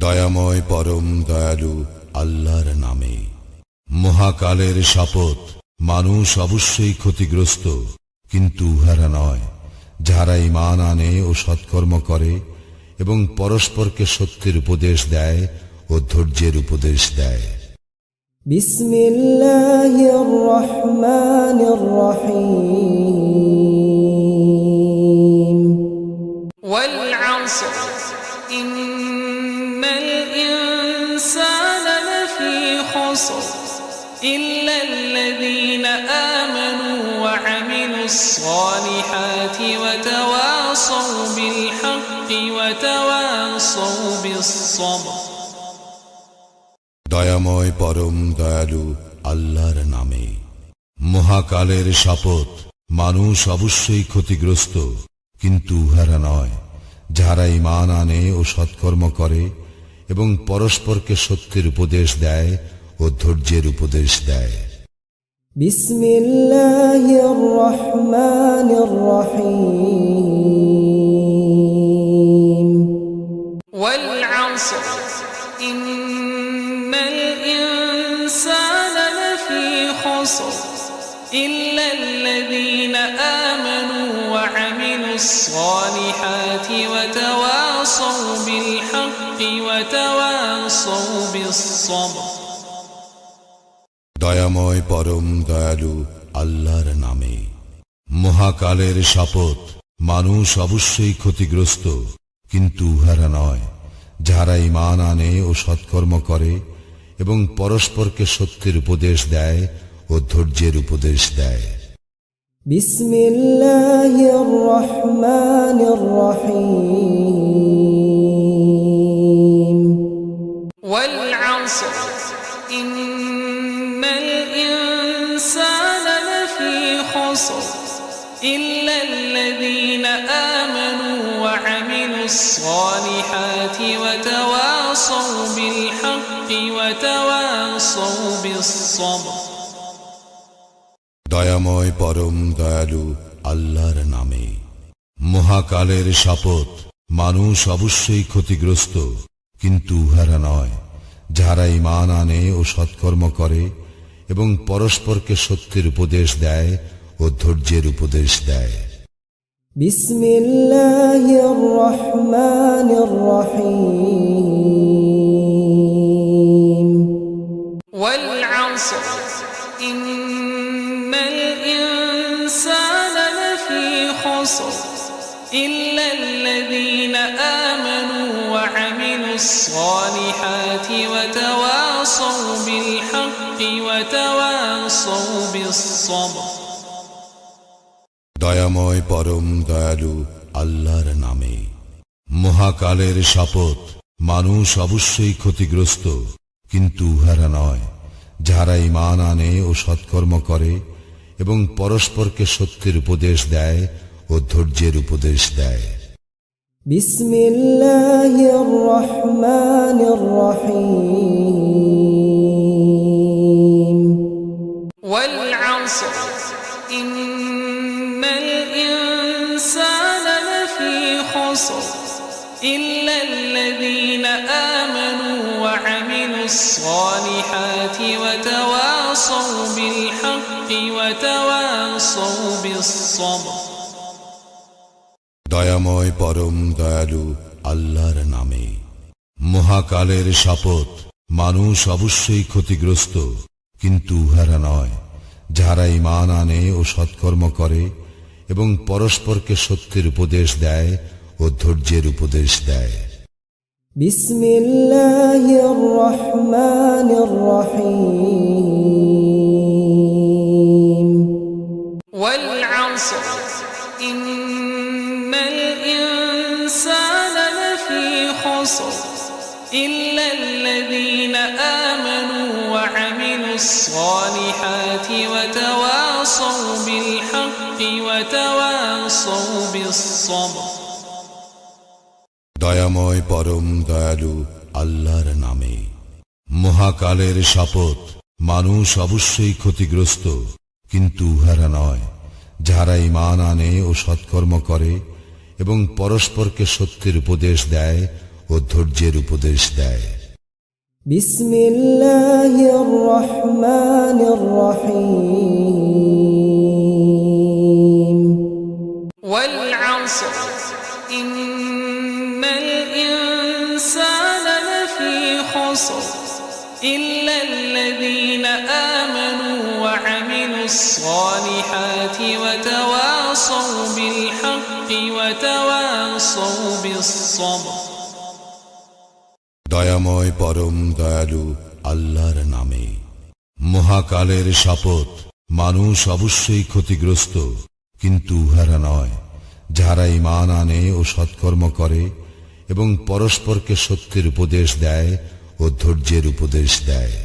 দয়াময় পরম দয়ালু আল্লাহর নামে মহাকালের শপথ মানুষ অবশ্যই ক্ষতিগ্রস্ত কিন্তু উহারা নয় যারা ইমান আনে ও সৎকর্ম করে এবং পরস্পরকে সত্যের উপদেশ দেয় ও ধৈর্যের উপদেশ দেয় بسم الله الرحمن الرحيم والعصر إن الإنسان لفي خسر إلا الذين آمنوا وعملوا الصالحات وتواصوا بالحق وتواصوا بالصبر দয়াময় পরম দয়ালু আল্লাহর নামে মহাকালের শপথ মানুষ অবশ্যই ক্ষতিগ্রস্ত কিন্তু উহারা নয় যারা ইমান আনে ও সৎকর্ম করে এবং পরস্পরকে সত্যের উপদেশ দেয় ও ধৈর্যের উপদেশ দেয় بسم الله الرحمن الرحيم والعصر إن الإنسان لفي خسر إلا الذين آمنوا وعملوا الصالحات وتواصوا بالحق وتواصوا بالصبر দয়াময় পরম দয়ালু আল্লাহর নামে। মহাকালের শপথ মানুষ অবশ্যই ক্ষতিগ্রস্ত কিন্তু উহারা নয়। যাহারা ইমান আনে ও সৎকর্ম করে এবং পরস্পরকে সত্যের উপদেশ দেয় ও ধৈর্যের উপদেশ দেয়। বিসমিল্লাহির রহমানির রহিম। والعصر إن الإنسان لفي خسر إلا الذين آمنوا وعملوا الصالحات وتواصوا بالحق وتواصوا بالصبر দয়াময় পরম দয়ালু আল্লাহর নামে মহাকালের শপথ মানুষ অবশ্যই ক্ষতিগ্রস্ত কিন্তু উহারা নয় যারা ইমান আনে ও সৎকর্ম করে এবং পরস্পরকে সত্যের উপদেশ দেয় ও ধৈর্যের উপদেশ দেয় بسم الله الرحمن الرحيم والعصر إن الإنسان لفي خسر إلا الذين آمنوا وعملوا الصالحات وتواصوا بالحق وتواصوا بالصبر দয়াময় পরম দয়ালু আল্লাহর নামে মহাকালের শপথ মানুষ অবশ্যই ক্ষতিগ্রস্ত কিন্তু উহারা নয় যারা ইমান আনে ও সৎকর্ম করে এবং পরস্পরকে সত্যের উপদেশ দেয় ও ধৈর্যের উপদেশ দেয় بسم الله الرحمن الرحيم والعصر إن الإنسان لفي خسر إلا الذين آمنوا وعملوا الصالحات وتواصوا بالحق وتواصوا بالصبر দয়াময় পরম দয়ালু আল্লাহর নামে মহাকালের শপথ মানুষ অবশ্যই ক্ষতিগ্রস্ত কিন্তু উহারা নয় যারা ইমান আনে ও সৎকর্ম করে এবং পরস্পরকে সত্যের উপদেশ দেয় ও ধৈর্যের উপদেশ দেয় بسم الله الرحمن الرحيم والعصر الإنسان لفي خسر إلا الذين الصالحات وتواصوا بالحق وتواصوا بالصبر দয়াময় পরম দয়ালু আল্লাহর নামে মহাকালের শপথ মানুষ অবশ্যই ক্ষতিগ্রস্ত কিন্তু উহারা নয় যারা ইমান আনে ও সৎকর্ম করে এবং পরস্পরকে সত্যের উপদেশ দেয় ও ধৈর্যের উপদেশ দেয় بسم الله الرحمن الرحيم والعصر إن الإنسان لفي خسر إلا الذين آمنوا وعملوا الصالحات وتواصوا بالحق وتواصوا بالصبر দয়াময় পরম দয়ালু আল্লাহর নামে। মহাকালের শপথ, মানুষ অবশ্যই ক্ষতিগ্রস্ত, কিন্তু উহারা নয়, যাহারা ইমান আনে ও সৎকর্ম করে এবং পরস্পরকে সত্যের উপদেশ দেয় ও ধৈর্যের উপদেশ দেয়।